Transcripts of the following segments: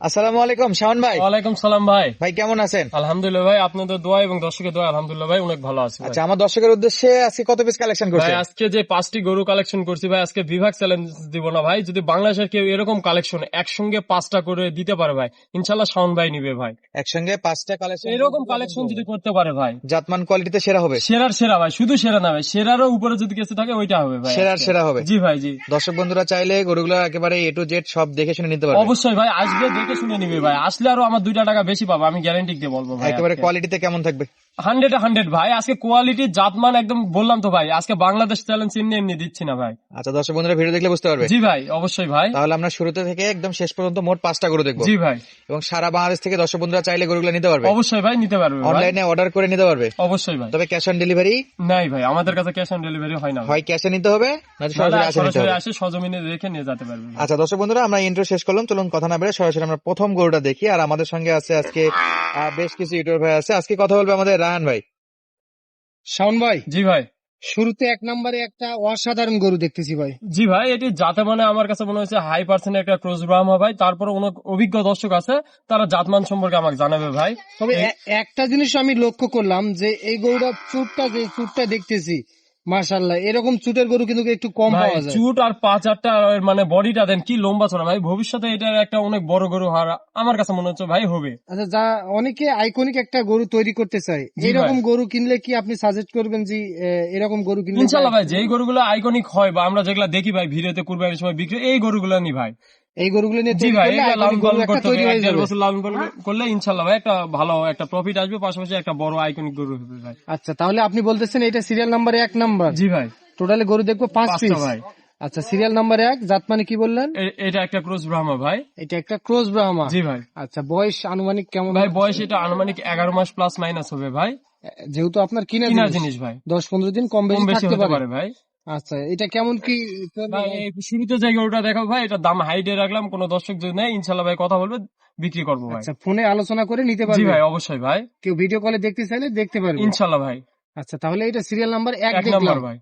আসসালামু আলাইকুম শাওন ভাই। ওয়ালাইকুম সালাম ভাই। ভাই কেমন আছেন? আলহামদুলিল্লাহ ভাই আপনাদের দোয়া এবং দর্শকের দোয়া আলহামদুলিল্লাহ ভাই অনেক ভালো আছে আচ্ছা আমার দর্শকের উদ্দেশ্যে আজকে কত পিস কালেকশন ভাই আজকে যে পাঁচটি গরু কালেকশন করছি ভাই আজকে বিভাগ চ্যালেঞ্জ দিব না ভাই। যদি বাংলাদেশের কেউ এরকম কালেকশন একসঙ্গে পাঁচটা করে দিতে পারে ভাই ইনশাল্লাহ শাওন ভাই নিবে ভাই। একসঙ্গে পাঁচটা কালেকশন এরকম কালেকশন যদি করতে পারে ভাই। জাতমান কোয়ালিটিতে সেরা হবে? সেরার সেরা ভাই শুধু সেরা না ভাই সেরারও উপরে যদি কিছু থাকে ওইটা হবে ভাই সেরার সেরা হবে। জি ভাই জি। দর্শক বন্ধুরা চাইলে গরুগুলো একেবারে এ টু জেড সব দেখে শুনে নিতে পারবে। অবশ্যই ভাই আসবে শুনে নিবে ভাই। আসলে আরও আমার দুইটা টাকা বেশি পাবো আমি গ্যারান্টি দিয়ে বলব ভাই একেবারে কোয়ালিটিতে কেমন থাকবে? হান্ড্রেড হান্ড্রেড ভাই আজকে কোয়ালিটি জাতমান একদম বললাম তো ভাই আজকে বাংলাদেশ চ্যালেঞ্জ এমনি এমনি দিচ্ছি না ভাই। আচ্ছা দর্শক বন্ধুরা ভিডিও দেখলে বুঝতে পারবে। জি ভাই অবশ্যই ভাই। তাহলে আমরা শুরুতে থেকে একদম শেষ পর্যন্ত মোট পাঁচটা গরু দেখব। জি ভাই। এবং সারা বাংলাদেশ থেকে দর্শক বন্ধুরা চাইলে গরুগুলো নিতে পারবে। অবশ্যই ভাই নিতে পারবে অনলাইনে অর্ডার করে নিতে পারবে। অবশ্যই ভাই। তবে ক্যাশ অন ডেলিভারি নাই ভাই আমাদের কাছে ক্যাশ অন ডেলিভারি হয় না ভাই। হয় ক্যাশে নিতে হবে সরাসরি আসে নিতে সরাসরি আসে সজমিনে রেখে নিয়ে যেতে পারবে আচ্ছা দর্শক বন্ধুরা আমরা ইন্টার শেষ করলাম চলুন কথা না বেড়ে সরাসরি আমরা প্রথম গরুটা দেখি আর আমাদের সঙ্গে আছে আজকে বেশ কিছু ইউটিউব ভাই আছে। আজকে কথা বলবে আমাদের রাহান ভাই। শাওন ভাই? জি ভাই। শুরুতে এক নম্বরে একটা অসাধারণ গরু দেখতেছি ভাই। জি ভাই এটি যাতে মানে আমার কাছে মনে হচ্ছে হাই পার্সেন্ট একটা ক্রোজ ব্রাহ্মা ভাই। তারপরে অনেক অভিজ্ঞ দর্শক আছে তারা জাতমান সম্পর্কে আমাকে জানাবে ভাই। তবে একটা জিনিস আমি লক্ষ্য করলাম যে এই গরুটার চুটটা যে চুটটা দেখতেছি মার্শাল্লাহ এরকম চুটের গরু কিন্তু একটু কম পাওয়া যায়। চুট আর পা চারটা আর মানে বডিটা দেন কি লম্বা ছড়া ভাই। ভবিষ্যতে এটার একটা অনেক বড় গরু হার আমার কাছে মনে হচ্ছে ভাই হবে। আচ্ছা যা অনেকে আইকনিক একটা গরু তৈরি করতে চায়। এরকম গরু কিনলে কি আপনি সাজেস্ট করবেন যে এরকম গরু কিনলে ইনশাল্লাহ ভাই? যেই গরুগুলো আইকনিক হয় বা আমরা যেগুলা দেখি ভাই ভিডিওতে কুরবানির সময় বিক্রি এই গরুগুলো নি ভাই। এই গরুগুলো নিয়ে জি ভাই করলে লালন পালন করতে হবে। এক দেড় বছর লালন পালন করলে ইনশাল্লাহ ভাই একটা ভালো একটা প্রফিট আসবে পাশাপাশি একটা বড় আইকনিক গরু হবে ভাই। আচ্ছা তাহলে আপনি বলতেছেন এটা সিরিয়াল নাম্বার এক নাম্বার জি ভাই। টোটালে গরু দেখব পাঁচ পিস ভাই। আচ্ছা সিরিয়াল নাম্বার এক জাত মানে কি বললেন? এটা একটা ক্রোজ ব্রাহ্মা ভাই। এটা একটা ক্রোজ ব্রাহ্মা জি ভাই। আচ্ছা বয়স আনুমানিক কেমন ভাই বয়স এটা আনুমানিক এগারো মাস প্লাস মাইনাস হবে ভাই। যেহেতু আপনার কিনা জিনিস ভাই। দশ পনেরো দিন কম বেশি থাকতে পারে ভাই। আচ্ছা এটা কেমন কি ভাই এই শুরুতে যে গরুটা দেখো ভাই এটা দাম হাইডে রাখলাম কোন দর্শক যদি নেয় ইনশাল্লাহ ভাই কথা বলবে বিক্রি করব ভাই। আচ্ছা ফোনে আলোচনা করে নিতে জি পারবে। ভাই অবশ্যই ভাই। কেউ ভিডিও কলে দেখতে চাইলে দেখতে পারবে। ইনশাল্লাহ ভাই। আচ্ছা তাহলে এটা সিরিয়াল নাম্বার এক নম্বর ভাই।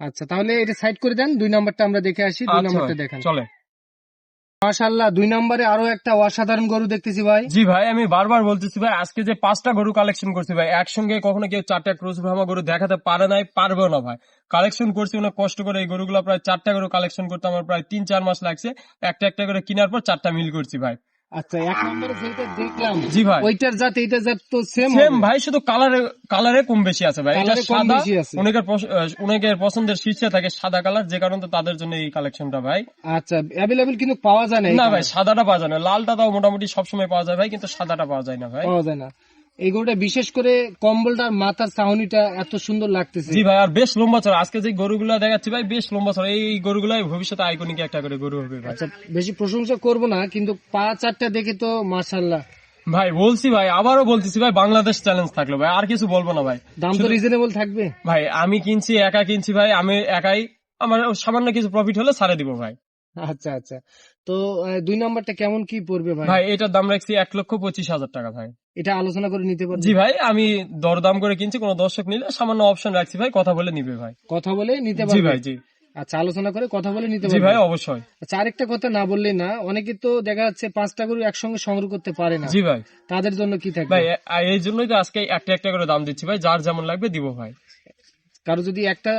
আচ্ছা তাহলে এটা সাইড করে দেন দুই নাম্বারটা আমরা দেখে আসি দুই আচ্ছা নাম্বারটা দেখেন। চলে মাশাআল্লাহ, দুই নম্বরে আরও একটা অসাধারণ গরু দেখতেছি ভাই। জি ভাই, আমি বারবার বলতেছি ভাই, আজকে যে পাঁচটা গরু কালেকশন করছি ভাই, একসঙ্গে কখনো কেউ চারটা ক্রস ভ্রমা গরু দেখাতে পারে নাই পারবেও না ভাই। কালেকশন করছি, অনেক কষ্ট করে এই গরুগুলো প্রায় চারটা গরু কালেকশন করতে আমার প্রায় তিন চার মাস লাগছে। একটা একটা করে কেনার পর চারটা মিল করছি ভাই। আচ্ছা এক নম্বরে যেটা দেখলাম জি ভাই। ওইটার জাত এইটার জাত তো সেম সেম ভাই শুধু কালারে কালারে কম বেশি আছে ভাই। এটা সাদা অনেকের অনেকের পছন্দের শীর্ষে থাকে সাদা কালার যে কারণে তাদের জন্য এই কালেকশনটা ভাই। আচ্ছা অ্যাভেলেবেল কিন্তু পাওয়া যায় না না ভাই সাদাটা পাওয়া যায় না। লালটা তাও মোটামুটি সবসময় পাওয়া যায় ভাই কিন্তু সাদাটা পাওয়া যায় না ভাই। পাওয়া যায় না। এই গরুটা বিশেষ করে কম্বলটার মাথার চাহনিটা এত সুন্দর লাগতেছে। জি ভাই আর বেশ লম্বা চড়া। আজকে যে গরুগুলা দেখাচ্ছি ভাই বেশ লম্বা চড়া। এই গরুগুলাই ভবিষ্যতে আইকনিক একটা করে গরু হবে আচ্ছা বেশি প্রশংসা করব না কিন্তু পা চারটা দেখে তো মার্শাল্লাহ ভাই বলছি ভাই আবারও বলতেছি ভাই বাংলাদেশ চ্যালেঞ্জ থাকল ভাই। আর কিছু বলব না ভাই। দাম তো রিজনেবল থাকবে। ভাই আমি কিনছি একা কিনছি ভাই আমি একাই আমার সামান্য কিছু প্রফিট হলে ছাড়ে দিব ভাই। আচ্ছা আচ্ছা। তো দুই নাম্বারটা কেমন কি পড়বে ভাই? ভাই এটার দাম রাখছি এক লক্ষ পঁচিশ হাজার টাকা ভাই। এটা আলোচনা করে নিতে পারবে। জি ভাই আমি দরদাম করে কিনছি কোনো দর্শক নিলে সামান্য অপশন রাখছি ভাই কথা বলে নিবে ভাই। কথা বলে নিতে জি ভাই জি। আচ্ছা আলোচনা করে কথা বলে নিতে জি পারবে। ভাই অবশ্যই। আচ্ছা আরেকটা কথা না বললেই না অনেকে তো দেখা যাচ্ছে পাঁচটা গরু একসঙ্গে সংগ্রহ করতে পারে না। জি ভাই। তাদের জন্য কি থাকবে? ভাই এই জন্যই তো আজকে একটা একটা করে দাম দিচ্ছি ভাই যার যেমন লাগবে দিব ভাই। কারও যদি একটা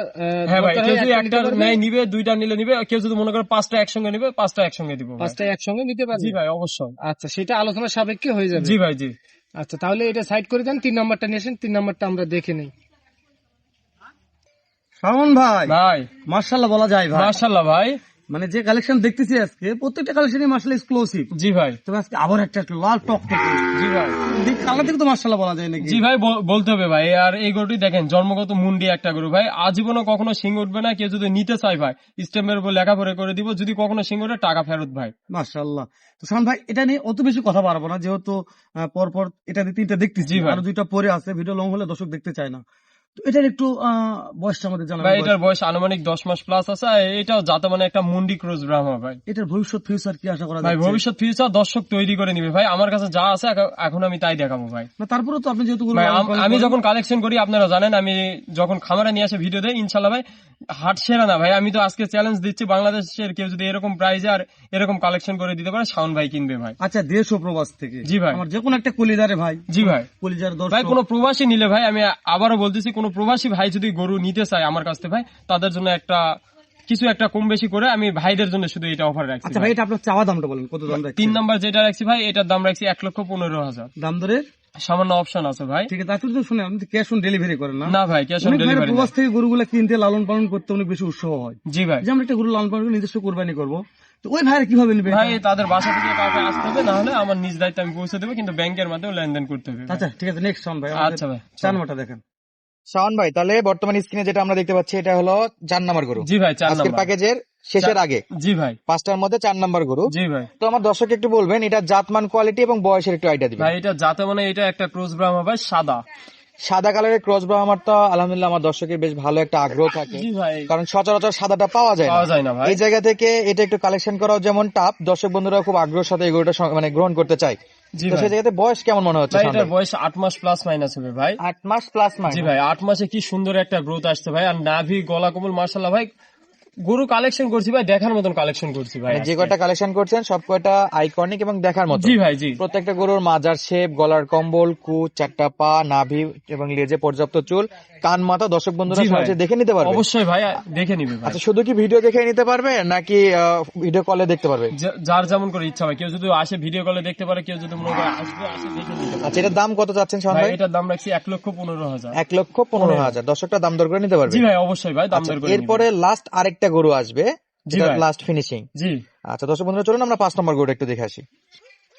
হ্যাঁ ভাই কেউ যদি একটা একটা নিতে পারবে, নেয় নিবে দুইটা নিলে নিবে কেউ যদি মনে করে পাঁচটা একসঙ্গে নিবে পাঁচটা একসঙ্গে দিব পাঁচটা একসঙ্গে নিতে পারবে? জি ভাই অবশ্যই। আচ্ছা সেটা আলোচনা সাপেক্ষে হয়ে যাবে। জি ভাই জি। আচ্ছা তাহলে এটা সাইড করে দেন তিন নাম্বারটা নিয়েছেন তিন নাম্বারটা আমরা দেখে নেই। শ্রাবণ ভাই ভাই। মার্শাল্লাহ বলা যায় ভাই। মার্শাল্লাহ ভাই। মানে যে কালেকশন দেখতেছি আজকে প্রত্যেকটা কালেকশনই মার্শাল এক্সক্লুসিভ জি ভাই। তবে আজকে আবার একটা লাল টক টক। জি ভাই। কালার থেকে তো মার্শাল্লাহ বলা যায় নাকি? জি ভাই বলতে হবে ভাই। আর এই গরুটি দেখেন জন্মগত মুন্ডি একটা গরু ভাই। আজীবনও কখনো সিং উঠবে না কেউ যদি নিতে চায় ভাই স্টেমের উপর লেখাপড়া করে দিব। যদি কখনো সিং ওঠে টাকা ফেরত ভাই। মার্শাল্লাহ। তো শাওন ভাই এটা নিয়ে অত বেশি কথা পারব না যেহেতু পরপর এটা তিনটা দেখতেছি। আর দুইটা পরে আছে ভিডিও লং হলে দর্শক দেখতে চায় না। এটার একটু বয়সটা আমাদের ভাই এটার বয়স আনুমানিক দশ মাস প্লাস আছে এটাও যাতে মানে একটা মুন্ডি ক্রোজ ব্রাহ্মা ভাই। এটার ভবিষ্যৎ ফিউচার কি আশা করা ভাই ভবিষ্যৎ ফিউচার দর্শক তৈরি করে নিবে ভাই। আমার কাছে যা আছে এখন আমি তাই দেখাবো ভাই। না তারপরে তো আপনি যেহেতু আম- যখন কালেকশন করি আপনারা জানেন আমি যখন খামারে নিয়ে আসে ভিডিও দেয় ইনশাল্লাহ ভাই হাট সেরা না ভাই। আমি তো আজকে চ্যালেঞ্জ দিচ্ছি বাংলাদেশের কেউ যদি এরকম প্রাইজে আর এরকম কালেকশন করে দিতে পারে শাওন ভাই কিনবে ভাই। আচ্ছা দেশ ও প্রবাস থেকে। জি ভাই। আমার যে কোনো একটা কলিদারে ভাই। জি ভাই। কলিজার ভাই কোনো প্রবাসী নিলে ভাই আমি আবারও বলতেছি কোনো প্রবাসী ভাই যদি গরু নিতে চায় আমার কাছ থেকে ভাই তাদের জন্য একটা কিছু একটা কম বেশি করে আমি ভাইদের জন্য শুধু এটা অফার রাখছি আচ্ছা ভাই। এটা আপনার চাওয়া দামটা বলেন কত দাম? তিন নাম্বার যেটা রাখছি ভাই এটার দাম রাখছি এক লক্ষ পনেরো হাজার। দাম ধরে? সামান্য অপশন আছে ভাই। ঠিক আছে আপনি তো শুনে আপনি ক্যাশ অন ডেলিভারি করেন না। না ভাই ক্যাশ অন ডেলিভারি প্রবাস থেকে গরুগুলা কিনতে লালন পালন করতে অনেক বেশি উৎসাহ হয়। জি ভাই। যে আমরা একটা গরু লালন পালন করে নিজস্ব কোরবানি করব। তো ওই ভাইরা কীভাবে নেবে ভাই তাদের বাসা থেকে কাউকে আসতে হবে না হলে আমার নিজ দায়িত্ব আমি পৌঁছে দেবো কিন্তু ব্যাংকের মাধ্যমে লেনদেন করতে হবে। আচ্ছা ঠিক আছে নেক্সট ভাই আচ্ছা ভাই চার নম্বরটা দেখেন। শাওন ভাই তাহলে বর্তমান স্ক্রিনে যেটা আমরা দেখতে পাচ্ছি এটা হলো চার নাম্বার গরু। জি ভাই চার আজকের নাম্বার। প্যাকেজের শেষের আগে। জি ভাই। পাঁচটার মধ্যে চার নাম্বার গরু। জি ভাই। তো আমার দর্শক একটু বলবেন এটা জাতমান কোয়ালিটি এবং বয়সের একটু আইডিয়া দিবেন। ভাই এটা জাতে মানে এটা একটা ক্রস ব্রাহ্মা ভাই সাদা। সাদা কালারের ক্রস ব্রাহ্মার তো আলহামদুলিল্লাহ আমার দর্শকের বেশ ভালো একটা আগ্রহ থাকে। কারণ সচরাচর সাদাটা পাওয়া যায় না। এই জায়গা থেকে এটা একটু কালেকশন করাও যেমন টাপ দর্শক বন্ধুরা খুব আগ্রহের সাথে এগুলোটা মানে গ্রহণ করতে চায়। বয়স কেমন মনে হচ্ছে বয়স আট মাস প্লাস মাইনাস হবে ভাই। আট মাস প্লাস জি ভাই আট মাসে কি সুন্দর একটা গ্রোথ আসছে ভাই। আর নাভি গলা কোমল মার্শাল্লাহ ভাই গরু কালেকশন করছি ভাই দেখার মতন কালেকশন করছি ভাই মানে যে কয়টা কালেকশন করছেন সব কয়টা আইকনিক এবং দেখার মতো জি ভাই জি। প্রত্যেকটা গরুর মাজার শেপ গলার কম্বল কুচ চারটা পা নাভি এবং লেজে পর্যাপ্ত চুল কান মাথা দর্শক বন্ধুরা জি দেখে নিতে পারবে। অবশ্যই ভাই দেখে নিবে আচ্ছা শুধু কি ভিডিও দেখে নিতে পারবে নাকি ভিডিও কলে দেখতে পারবে? যার যেমন করে ইচ্ছা হয় কেউ যদি আসে ভিডিও কলে দেখতে পারে কেউ যদি মনে করে আসবে আসে দেখে নিতে পারে আচ্ছা এটার দাম কত চাচ্ছেন শাওন ভাই এটার দাম রাখছি এক লক্ষ পনেরো হাজার। এক লক্ষ পনেরো হাজার। দর্শকটা দাম দর করে নিতে পারবে। জি ভাই অবশ্যই ভাই দাম আচ্ছা, দর করে এরপরে লাস্ট আরেকটা গরু আসবে যেটা লাস্ট ফিনিশিং জি। আচ্ছা দর্শক বন্ধুরা চলুন আমরা পাঁচ নম্বর গরুটা একটু দেখে আসি।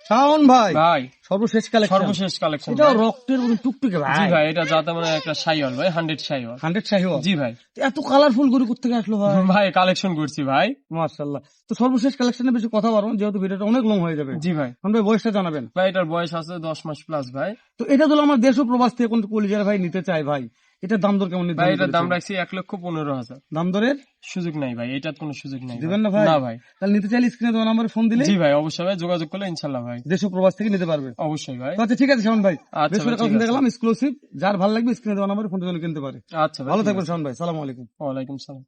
শাওন ভাই। ভাই। সর্বশেষ কালেকশন সর্বশেষ কালেকশন এটাও রক্তের মতো টুকটুকে জি ভাই। ভাই এটা যাতে মানে একটা সাইওয়াল ভাই হান্ড্রেড সাইওয়াল হান্ড্রেড শাহিও জি ভাই। এত কালারফুল গরু কোথেকে আসলো ভাই? ভাই কালেকশন করছি ভাই। মার্শাল্লাহ তো সর্বশেষ কালেকশনে বেশি কথা পারব যেহেতু ভিডিওটা অনেক লং হয়ে যাবে। জি ভাই। ভাই বয়সটা জানাবেন। ভাই এটার বয়স আছে দশ মাস প্লাস ভাই। তো এটা তো আমার দেশ ও প্রবাস থেকে কোন কলিজার ভাই নিতে চাই ভাই। এটার দাম দর কেমন ভাই এটার দাম রাখছি এক লক্ষ পনেরো হাজার। দাম দরের? সুযোগ নাই ভাই এটার কোনো সুযোগ নাই দিবেন না ভাই? না ভাই। তাহলে নিতে চাইলে স্ক্রিনে তোমার নাম্বারে ফোন দিলে জি ভাই অবশ্যই ভাই যোগাযোগ করলে ইনশাল্লাহ ভাই। দেশ প্রবাস থেকে নিতে পারবে। অবশ্যই ভাই। আচ্ছা ঠিক আছে শাওন ভাই। আচ্ছা ঠিক কালেকশন দেখলাম এক্সক্লুসিভ যার ভালো লাগবে স্ক্রিনে দেওয়া নাম্বারে ফোন কিনতে পারে। আচ্ছা ভালো থাকবেন। শাওন ভাই সালাম আলাইকুম। ওয়ালাইকুম সালাম।